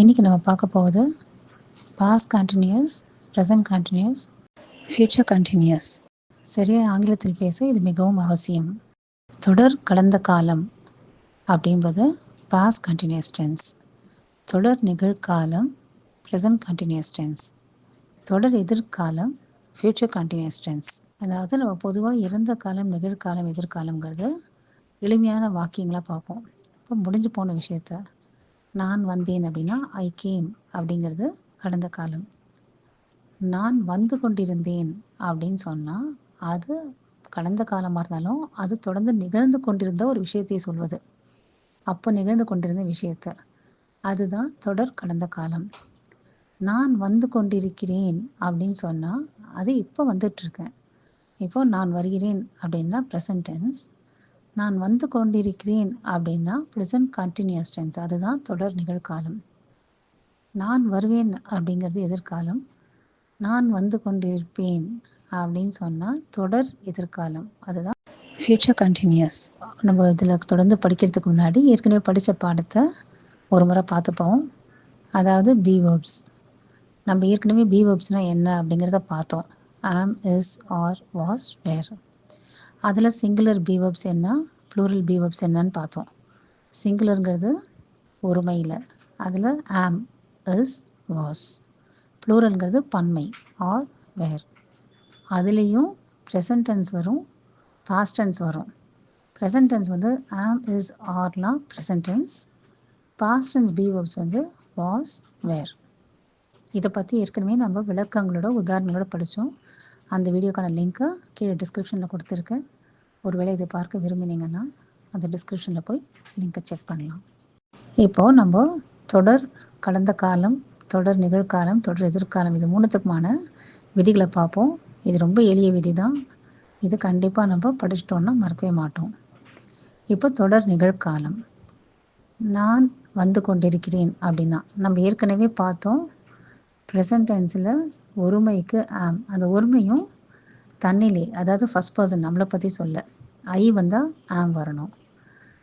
இன்றைக்கி நம்ம பார்க்க போவது past continuous present continuous future continuous சரியாக ஆங்கிலத்தில் பேச இது மிகவும் அவசியம். தொடர் கடந்த காலம் அப்படின்பது பாஸ்ட் கண்டினியூஸ் டென்ஸ் தொடர் நிகழ்காலம் ப்ரெசன்ட் கண்டினியூஸ் டென்ஸ் தொடர் எதிர்காலம் ஃப்யூச்சர் கண்டினியூஸ் டென்ஸ் அதாவது நம்ம பொதுவாக இறந்த காலம் நிகழ்காலம் எதிர்காலங்கிறது எளிமையான வாக்கியங்களாக பார்ப்போம். இப்போ முடிஞ்சு போன விஷயத்த நான் வந்தேன் அப்படின்னா ஐ கேம் அப்படிங்கிறது கடந்த காலம். நான் வந்து கொண்டிருந்தேன் அப்படின்னு சொன்னால் அது கடந்த காலமாக இருந்தாலும் அது தொடர்ந்து நிகழ்ந்து கொண்டிருந்த ஒரு விஷயத்தை சொல்வது. அப்போ நிகழ்ந்து கொண்டிருந்த விஷயத்த. அதுதான் தொடர் கடந்த காலம். நான் வந்து கொண்டிருக்கிறேன் அப்படின்னு சொன்னால் அது இப்போ வந்துட்டுருக்கேன் இப்போ நான் வருகிறேன் அப்படின்னா ப்ரெசன்டென்ஸ் நான் வந்து கொண்டிருக்கிறேன் அப்படின்னா ப்ரெசன்ட் கண்டினியூஸ் டென்ஸ் அதுதான் தொடர் நிகழ்காலம். நான் வருவேன் அப்படிங்கிறது எதிர்காலம். நான் வந்து கொண்டிருப்பேன் அப்படின்னு சொன்னால் தொடர் எதிர்காலம். அதுதான் ஃப்யூச்சர் கண்டினியூஸ் நம்ம இதில் தொடர்ந்து படிக்கிறதுக்கு முன்னாடி ஏற்கனவே படித்த பாடத்தை ஒரு முறை பார்த்துப்போம். அதாவது பி வேர்ப்ஸ் நம்ம ஏற்கனவே பி வேர்ப்ஸ்னால் என்ன அப்படிங்கிறத பார்த்தோம். ஆம் இஸ் ஆர் வாஸ் வேர் அதில் சிங்குலர் பீவப்ஸ் என்ன? ப்ளூரல் பீவப்ஸ் என்னன்னு பார்த்தோம். சிங்குலருங்கிறது ஒருமையில். அதில் ஆம் இஸ் வாஸ் ப்ளூரல்ங்கிறது பன்மை ஆர் வேர் அதுலேயும் ப்ரெசன்டென்ஸ் வரும் பாஸ்டென்ஸ் வரும். ப்ரெசன்டென்ஸ் வந்து am is ஆர்லாம் present tense past tense past be வந்து வாஸ் வேர் இதை பற்றி ஏற்கனவே நம்ம விளக்கங்களோட உதாரணங்களோட படித்தோம் அந்த வீடியோக்கான லிங்க்கை கீழே டிஸ்கிரிப்ஷனில் கொடுத்துருக்கேன் ஒருவேளை இதை பார்க்க விரும்பினீங்கன்னா அந்த டிஸ்கிரிப்ஷனில் போய் லிங்க்கை செக் பண்ணலாம். இப்போது நம்ம தொடர் கடந்த காலம் தொடர் நிகழ்காலம் தொடர் எதிர்காலம் இது மூணுத்துக்குமான விதிகளை பார்ப்போம். இது ரொம்ப எளிய விதி தான் இது கண்டிப்பாக நம்ம படிச்சிட்டோன்னா மறக்கவே மாட்டோம். இப்போ தொடர் நிகழ்காலம். நான் வந்து கொண்டிருக்கிறேன் அப்படின்னா நம்ம ஏற்கனவே பார்த்தோம். ப்ரெசன்ட் டென்ஸில் ஒருமைக்கு ஆம் அந்த ஒருமையும் தன்னிலே அதாவது ஃபஸ்ட் பர்சன் நம்மளை பற்றி சொல்ல ஐ வந்தால் ஆம் வரணும்.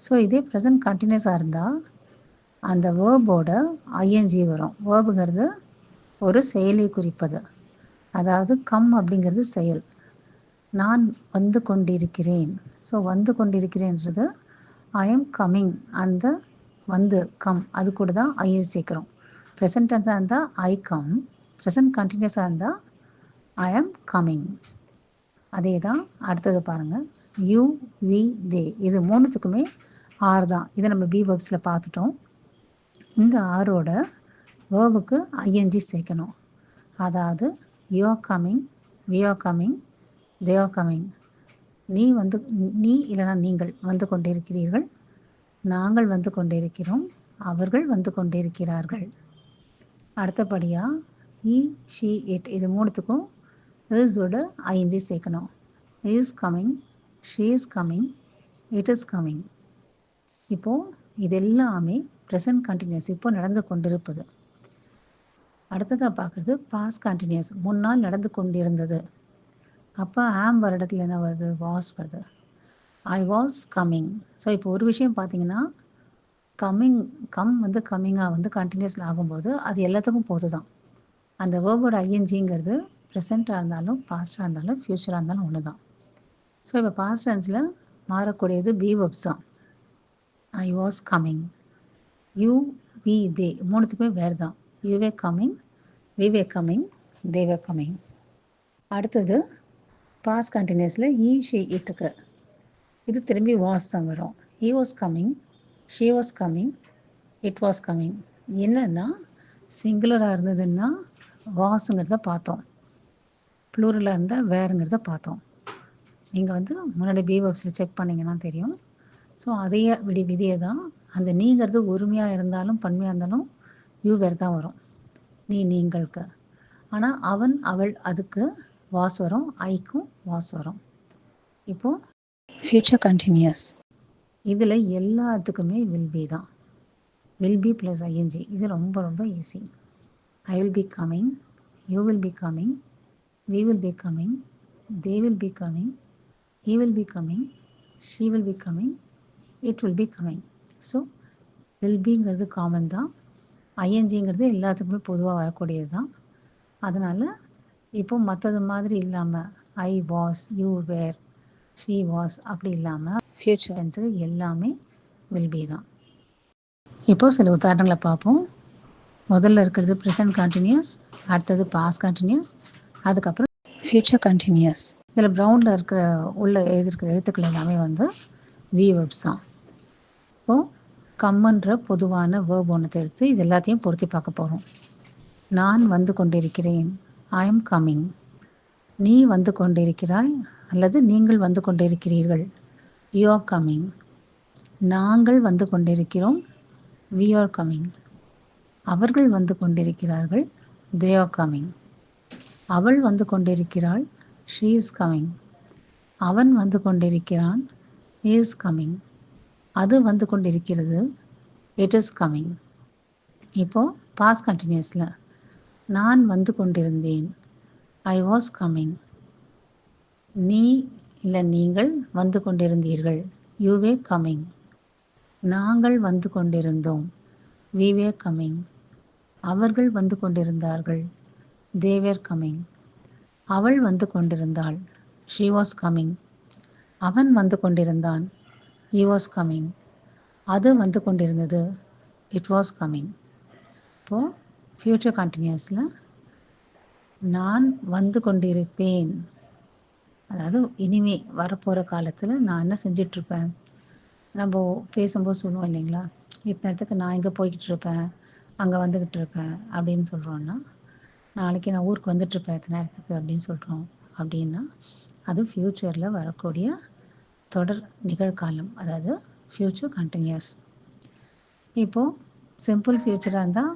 ஸோ இதே ப்ரெசன்ட் கண்டினியூஸாக இருந்தால் அந்த வேர்போட ஐஎன்ஜி வரும். வேர்புங்கிறது ஒரு செயலை குறிப்பது. அதாவது கம் அப்படிங்கிறது செயல். நான் வந்து கொண்டிருக்கிறேன். ஸோ வந்து கொண்டிருக்கிறேன்றது ஐ எம் கம்மிங் அந்த வந்து கம் அது கூட தான் ஐஎஸ் சேர்க்குறோம். ப்ரெசன்ட் டென்ஸாக இருந்தால் ஐ கம் ப்ரெசன்ட் கண்டினியூஸாக இருந்தால் ஐ ஆம் கம்மிங் அதே தான் அடுத்தது பாருங்கள் யூ வி தே இது மூணுத்துக்குமே ஆர் தான். இதை நம்ம பி வேர்ப்ஸில் பார்த்துட்டோம். இந்த ஆரோட வேர்புக்கு ஐஎன்ஜி சேர்க்கணும். அதாவது you are coming we are coming they are coming நீ வந்து நீ இல்லைனா நீங்கள் வந்து கொண்டிருக்கிறீர்கள். நாங்கள் வந்து கொண்டிருக்கிறோம். அவர்கள் வந்து கொண்டிருக்கிறார்கள். அடுத்தபடியாக இ ஷி இட் இது மூணுத்துக்கும் இஸோட ஐஎன்ஜி சேர்க்கணும். Is coming she is coming it is coming இப்போது இது எல்லாமே ப்ரெசன்ட் கண்டினியூஸ் இப்போ நடந்து கொண்டிருப்பது. அடுத்ததாக பார்க்குறது பாஸ் கண்டினியூஸ் முன்னால் நடந்து கொண்டிருந்தது. அப்போ ஆம் வர இடத்துல என்ன வருது? வாஸ் வருது. ஐ வாஸ் கம்மிங் ஸோ இப்போ ஒரு விஷயம் பார்த்தீங்கன்னா கம்மிங் கம் வந்து கம்மிங்காக வந்து கண்டினியூஸில் ஆகும்போது அது எல்லாத்துக்கும் போது தான் அந்த வேர்போட ஐஎன்ஜிங்கிறது ப்ரெசண்ட்டாக இருந்தாலும் பாஸ்டாக இருந்தாலும் ஃப்யூச்சராக இருந்தாலும் ஒன்று தான் ஸோ இப்போ பாஸ்ட் டென்ஸில் மாறக்கூடியது பி வெப்ஸ் தான். I was coming you we they மூணுத்துக்குமே வேறு தான் you were coming we were coming they were coming அடுத்தது பாஸ் கண்டினியூஸில் ஈ ஷி இட்டுக்கு இது திரும்பி வாஸ் தான் வரும். He was coming she was coming it was coming என்னன்னா சிங்குலராக இருந்ததுன்னா வாஸுங்கிறத பார்த்தோம். ப்ளூரலாக இருந்தால் வேறுங்கிறத பார்த்தோம். நீங்கள் வந்து முன்னாடி பி வேர்ப்ஸில் செக் பண்ணிங்கன்னா தெரியும். ஸோ அதே விடி விதியை தான் அந்த நீங்கிறது ஒருமையாக இருந்தாலும் பன்மையாக இருந்தாலும் யூ வேறு தான் வரும். நீ நீங்களுக்கு. ஆனால் அவன் அவள் அதுக்கு வாஸ் வரும். ஐக்கும் வாஸ் வரும். இப்போது ஃப்யூச்சர் கண்டினியூஸ் இதில் எல்லாத்துக்குமே வில் பி தான். வில் பி ப்ளஸ் ஐஎன்ஜி இது ரொம்ப ரொம்ப easy I will be coming you will be coming we will be coming they will be coming he will be coming she will be coming it will be coming so will பிங்கிறது common தான். ஐஎன்ஜிங்கிறது எல்லாத்துக்குமே பொதுவாக வரக்கூடியது தான். அதனால் இப்போ மற்றது மாதிரி இல்லாமல் I was you were she was அப்படி இல்லாமல் ஃப்யூச்சர் டென்ஸுக்கு எல்லாமே வில் பி தான். இப்போது சில உதாரணங்களை பார்ப்போம். முதல்ல இருக்கிறது ப்ரெசன்ட் கண்டினியூஸ் அடுத்தது பாஸ் கண்டினியூஸ் அதுக்கப்புறம் ஃப்யூச்சர் கண்டினியூஸ் இதில் ப்ரௌனில் இருக்கிற உள்ள எழுதியிருக்கிற எழுத்துக்கள் எல்லாமே வந்து வி வெப்ஸ் தான். இப்போது கம்முன்ற பொதுவான வேர்ப் ஒன்றத்தை எடுத்து இது எல்லாத்தையும் பொருத்தி பார்க்க போகிறோம் நான் வந்து கொண்டிருக்கிறேன் ஐ எம் கம்மிங் நீ வந்து கொண்டிருக்கிறாய் அல்லது நீங்கள் வந்து கொண்டிருக்கிறீர்கள். யூ ஆர் கம்மிங் நாங்கள் வந்து கொண்டிருக்கிறோம். வி ஆர் கம்மிங் அவர்கள் வந்து கொண்டிருக்கிறார்கள். தே ஆர் கம்மிங் அவள் வந்து கொண்டிருக்கிறாள். ஷீ இஸ் கம்மிங் அவன் வந்து கொண்டிருக்கிறான். இஸ் கம்மிங் அது வந்து கொண்டிருக்கிறது. இட் இஸ் கம்மிங் இப்போது பாஸ் கண்டினியூஸில் நான் வந்து கொண்டிருந்தேன். ஐ வாஸ் கம்மிங் நீ இல்லை நீங்கள் வந்து கொண்டிருந்தீர்கள். யூ வே கம்மிங் நாங்கள் வந்து கொண்டிருந்தோம். விவே கம்மிங் அவர்கள் வந்து கொண்டிருந்தார்கள். தேவேர் கம்மிங் அவள் வந்து கொண்டிருந்தாள். ஷி வாஸ் கம்மிங் அவன் வந்து கொண்டிருந்தான். ஹி வாஸ் கம்மிங் அது வந்து கொண்டிருந்தது. இட் வாஸ் கம்மிங் இப்போது ஃப்யூச்சர் கண்டினியூஸில் நான் வந்து கொண்டிருப்பேன். அதாவது இனிமே வரப்போகிற காலத்தில் நான் என்ன செஞ்சிட்ருப்பேன்? நம்ம பேசும்போது சொல்லுவோம் இல்லைங்களா? இத்தனை இடத்துக்கு நான் இங்கே போய்கிட்டு இருப்பேன் அங்கே வந்துக்கிட்டு இருப்பேன் அப்படின்னு சொல்கிறோன்னா நாளைக்கு நான் ஊருக்கு வந்துட்டுருப்பேன் இத்தனை இடத்துக்கு அப்படின்னு சொல்கிறோம் அப்படின்னா அது ஃப்யூச்சரில் வரக்கூடிய தொடர் நிகழ்காலம் அதாவது ஃப்யூச்சர் கண்டினியூஸ் இப்போது சிம்பிள் ஃப்யூச்சராக இருந்தால்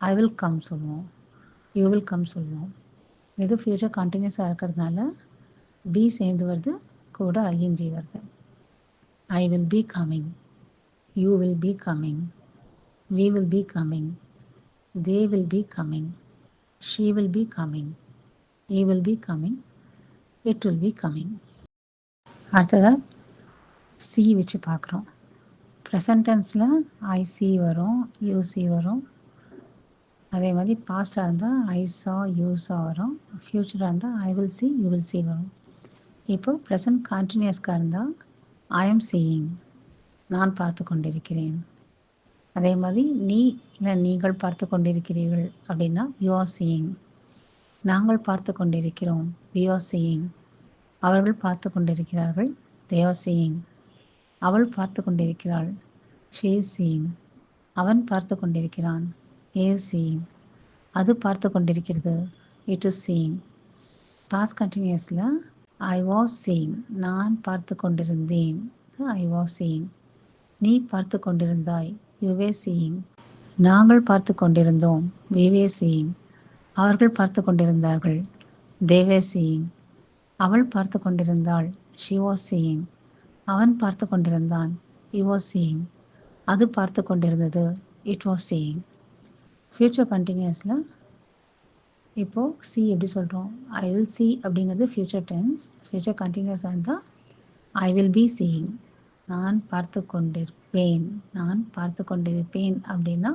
ஐ வில் கம் சொல்லுவோம். யூ வில் கம் சொல்லுவோம். இது ஃப்யூச்சர் கண்டினியூஸாக இருக்கிறதுனால பி சேர்ந்து வருது கூட ஐஎன்ஜி வருது. I will be coming you will be coming we will be coming they will be coming she will be coming he will be coming it will be coming அடுத்ததாக see வச்சு பார்க்குறோம். ப்ரெசன்டென்ஸில் IC வரும் UC வரும். அதே மாதிரி பாஸ்டாக இருந்தால் ஐ saw you சா வரும். ஃப்யூச்சராக இருந்தால் I will see you will see வரும். இப்போ ப்ரெசன்ட் கண்டினியூஸ்க்காக இருந்தால் ஐ எம் சீயிங் நான் பார்த்து கொண்டிருக்கிறேன். அதே மாதிரி நீ இல்லை நீங்கள் பார்த்து கொண்டிருக்கிறீர்கள் அப்படின்னா யூ ஆர் சீயிங் நாங்கள் பார்த்து கொண்டிருக்கிறோம் வி ஆர் சீயிங் அவர்கள் பார்த்து கொண்டிருக்கிறார்கள் தே ஆர் சீயிங் அவள் பார்த்து கொண்டிருக்கிறாள் ஷீ சீயிங் அவன் பார்த்து கொண்டிருக்கிறான் ஏ சீயிங் அது பார்த்து கொண்டிருக்கிறது இட் இஸ் சீயிங் பாஸ் கண்டினியூஸில் ஐ வாஸ் சீங் நான் பார்த்து கொண்டிருந்தேன். ஐ வாஸ் சீங் நீ பார்த்து கொண்டிருந்தாய். யுவே சீயிங் நாங்கள் பார்த்து கொண்டிருந்தோம். விவே சீயிங் அவர்கள் பார்த்து கொண்டிருந்தார்கள். தேவே சீயிங் அவள் பார்த்து கொண்டிருந்தாள். ஷிவோ சீயிங் அவன் பார்த்து கொண்டிருந்தான். இவோ சீயிங் அது பார்த்து கொண்டிருந்தது. இட் வாஸ் சீயிங் ஃபியூச்சர் கண்டினியூஸில் இப்போது சி எப்படி சொல்கிறோம் ஐ வில் சி அப்படிங்கிறது ஃப்யூச்சர் டென்ஸ் ஃப்யூச்சர் கண்டினியூஸாக இருந்தால் ஐ வில் பி சீயிங் நான் பார்த்து கொண்டிருப்பேன் நான் பார்த்து கொண்டிருப்பேன் அப்படின்னா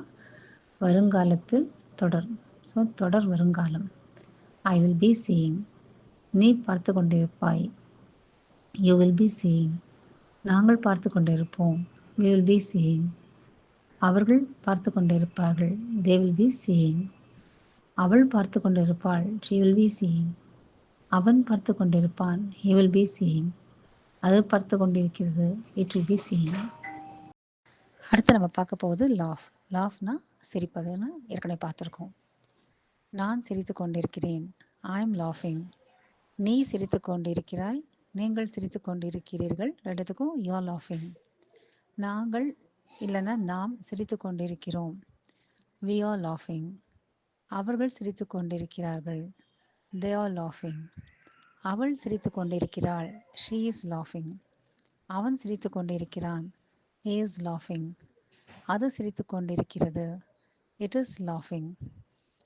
வருங்காலத்தில் தொடர். ஸோ தொடர் வருங்காலம். ஐ வில் பி சீயிங் நீ பார்த்து கொண்டிருப்பாய் யூ வில் பி சீயிங் நாங்கள் பார்த்து கொண்டிருப்போம் வி வில் பி சீயிங் அவர்கள் பார்த்து கொண்டிருப்பார்கள் தே வில் பி சீயிங் அவள் பார்த்து கொண்டிருப்பாள். ஷி வில் பி சீயிங் அவன் பார்த்து கொண்டிருப்பான். ஹி வில் பி சீயிங் அது பார்த்து கொண்டிருக்கிறது. இட் வில் பி சீயிங் அடுத்து நம்ம பார்க்க போவது லாஃப் லாஃப்னா சிரிப்பதுன்னு ஏற்கனவே பார்த்துருக்கோம். நான் சிரித்து கொண்டிருக்கிறேன். ஐ எம் லாஃபிங் நீ சிரித்து கொண்டிருக்கிறாய். நீங்கள் சிரித்து கொண்டிருக்கிறீர்கள். ரெண்டுத்துக்கும் யூ ஆர் லாஃபிங் நாங்கள் இல்லைன்னா நாம் சிரித்து கொண்டிருக்கிறோம். வி ஆர் லாஃபிங் அவர்கள் சிரித்து கொண்டிருக்கிறார்கள். தே ஆர் லாஃபிங் அவள் சிரித்து கொண்டிருக்கிறாள். ஷீ இஸ் லாஃபிங் அவன் சிரித்து கொண்டிருக்கிறான். ஹே இஸ் லாஃபிங் அது சிரித்து கொண்டிருக்கிறது. இட் இஸ் லாஃபிங்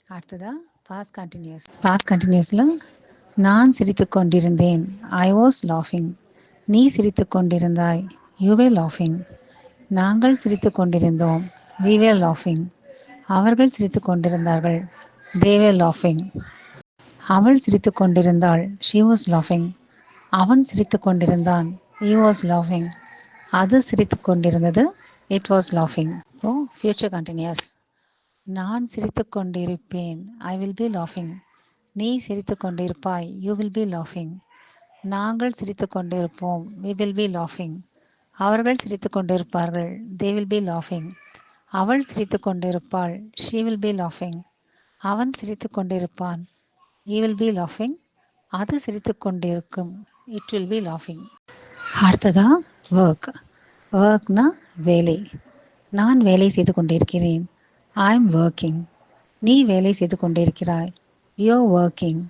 அடுத்ததா பாஸ் கண்டினியூஸ் பாஸ் கண்டினியூஸில் நான் சிரித்து கொண்டிருந்தேன். ஐ வாஸ் லாஃபிங் நீ சிரித்து கொண்டிருந்தாய். யூ வே லாஃபிங் நாங்கள் சிரித்து கொண்டிருந்தோம். வி வே லாஃபிங் அவர்கள் சிரித்துக் கொண்டிருந்தார்கள் தேவே லாஃபிங் அவள் சிரித்து கொண்டிருந்தாள் ஷி வாஸ் லாஃபிங் அவன் சிரித்து கொண்டிருந்தான் ஈ வாஸ் லாஃபிங் அது சிரித்து கொண்டிருந்தது இட் வாஸ் லாஃபிங் ஓ ஃபியூச்சர் கண்டினியூஸ் நான் சிரித்து கொண்டிருப்பேன் ஐ வில் பி லாஃபிங் நீ சிரித்து கொண்டிருப்பாய் யூ வில் பி லாஃபிங் நாங்கள் சிரித்து கொண்டிருப்போம் வி வில் பி லாஃபிங் அவர்கள் சிரித்து கொண்டிருப்பார்கள் தே வில் பி லாஃபிங் அவள் சிரித்து கொண்டிருப்பாள் ஷீ வில் பி லாஃபிங் அவன் சிரித்து கொண்டிருப்பான் ஈ வில் பி லாஃபிங் அது சிரித்து கொண்டிருக்கும் இட் வில் பி லாஃபிங் அடுத்ததா ஒர்க் ஒர்க்னா வேலை. நான் வேலை செய்து கொண்டிருக்கிறேன் ஐ எம் ஒர்க்கிங் நீ வேலை செய்து கொண்டிருக்கிறாய் யூ ஒர்க்கிங்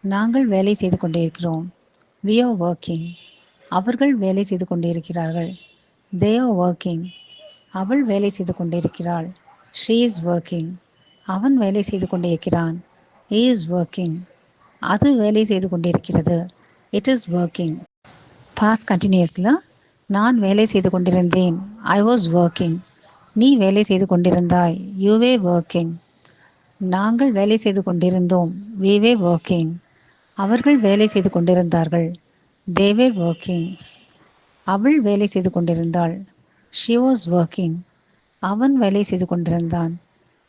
நாங்கள் வேலை செய்து கொண்டிருக்கிறோம் வி ஆர் ஒர்க்கிங் அவர்கள் வேலை செய்து கொண்டிருக்கிறார்கள் தே ஆர் ஒர்க்கிங் அவள் வேலை செய்து கொண்டிருக்கிறாள். ஷீ இஸ் ஒர்க்கிங் அவன் வேலை செய்து கொண்டிருக்கிறான். He இஸ் ஒர்க்கிங் அது வேலை செய்து கொண்டிருக்கிறது. இட் இஸ் ஒர்க்கிங் பாஸ் கண்டினியூஸில் நான் வேலை செய்து கொண்டிருந்தேன். ஐ வாஸ் ஒர்க்கிங் நீ வேலை செய்து கொண்டிருந்தாய். யூவே ஒர்க்கிங் நாங்கள் வேலை செய்து கொண்டிருந்தோம். வீவே ஒர்க்கிங் அவர்கள் வேலை செய்து கொண்டிருந்தார்கள். தேவே ஒர்க்கிங் அவள் வேலை செய்து கொண்டிருந்தாள். ஷி வாஸ் ஒர்க்கிங் அவன் வேலை செய்து கொண்டிருந்தான்.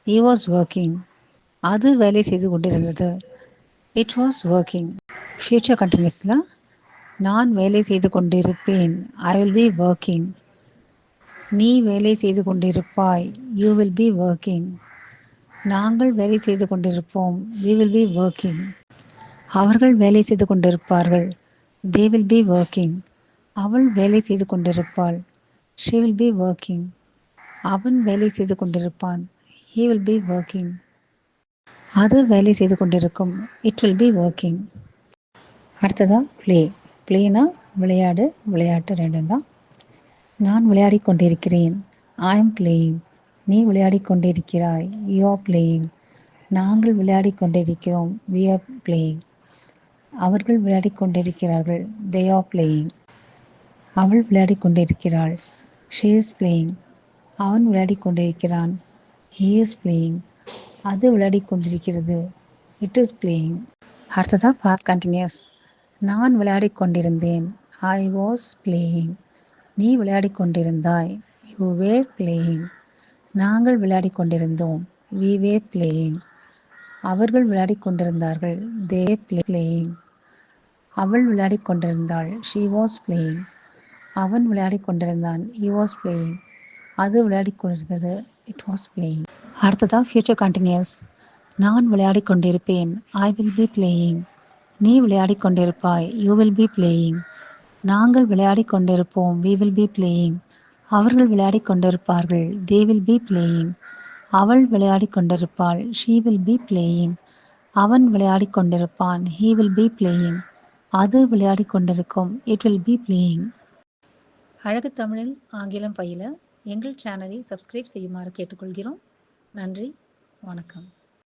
ஈ வாஸ் ஒர்க்கிங் அது வேலை செய்து கொண்டிருந்தது. இட் வாஸ் ஒர்க்கிங் ஃப்யூச்சர் கண்டினியூஸில் நான் வேலை செய்து கொண்டிருப்பேன். ஐ வில் பி ஒர்க்கிங் நீ வேலை செய்து கொண்டிருப்பாய். யூ வில் பி ஒர்க்கிங் நாங்கள் வேலை செய்து கொண்டிருப்போம். வி வில் பி ஒர்க்கிங் அவர்கள் வேலை செய்து கொண்டிருப்பார்கள். தே வில் பி ஒர்க்கிங் அவள் வேலை செய்து கொண்டிருப்பாள். ஷி வில் பி ஒர்க்கிங் அவன் வேலை செய்து கொண்டிருப்பான். ஹீ வில் பி ஒர்க்கிங் அது வேலை செய்து கொண்டிருக்கும். இட் வில் பி ஒர்க்கிங் அடுத்ததாக ப்ளே ப்ளேனா விளையாடு விளையாட்டு ரெண்டும் தான் நான் விளையாடி கொண்டிருக்கிறேன். ஐ எம் பிளேயிங் நீ விளையாடி கொண்டிருக்கிறாய். யூ ஆர் பிளேயிங் நாங்கள் விளையாடி கொண்டிருக்கிறோம். வி ஆர் பிளேயிங் அவர்கள் விளையாடி கொண்டிருக்கிறார்கள். தே ஆர் பிளேயிங் அவள் விளையாடி கொண்டிருக்கிறாள். ஷீ இஸ் பிளேயிங் அவன் விளையாடி கொண்டிருக்கிறான் ஹீ இஸ் பிளேயிங் அது விளையாடி கொண்டிருக்கிறது இட் இஸ் பிளேயிங் அடுத்ததாக பாஸ் கண்டினியூஸ் நான் விளையாடி கொண்டிருந்தேன் ஐ வாஸ் பிளேயிங் நீ விளையாடி கொண்டிருந்தாய் யூ வேர் பிளேயிங் நாங்கள் விளையாடி கொண்டிருந்தோம் வி வே பிளேயிங் அவர்கள் விளையாடி கொண்டிருந்தார்கள் தே பிளே பிளேயிங் அவள் விளையாடி கொண்டிருந்தாள் ஷீ வாஸ் பிளேயிங் அவன் விளையாடி கொண்டிருந்தான். ஹி வாஸ் பிளேயிங் அது விளையாடி கொண்டிருந்தது. இட் வாஸ் பிளேயிங் அடுத்ததாக ஃப்யூச்சர் கண்டினியூஸ் நான் விளையாடி கொண்டிருப்பேன். ஐ வில் பி பிளேயிங் நீ விளையாடி கொண்டிருப்பாய். யூ வில் பி பிளேயிங் நாங்கள் விளையாடி கொண்டிருப்போம். வி வில் பி பிளேயிங் அவர்கள் விளையாடி கொண்டிருப்பார்கள். தே வில் பி பிளேயிங் அவள் விளையாடி கொண்டிருப்பாள். ஷீ வில் பி பிளேயிங் அவன் விளையாடி கொண்டிருப்பான். ஹீ வில் பி பிளேயிங் அது விளையாடி கொண்டிருக்கும். இட் வில் பி பிளேயிங் அழகு தமிழில் ஆங்கிலம் பயில எங்கள் சேனலை சப்ஸ்கிரைப் செய்யுமாறு கேட்டுக்கொள்கிறோம். நன்றி வணக்கம்.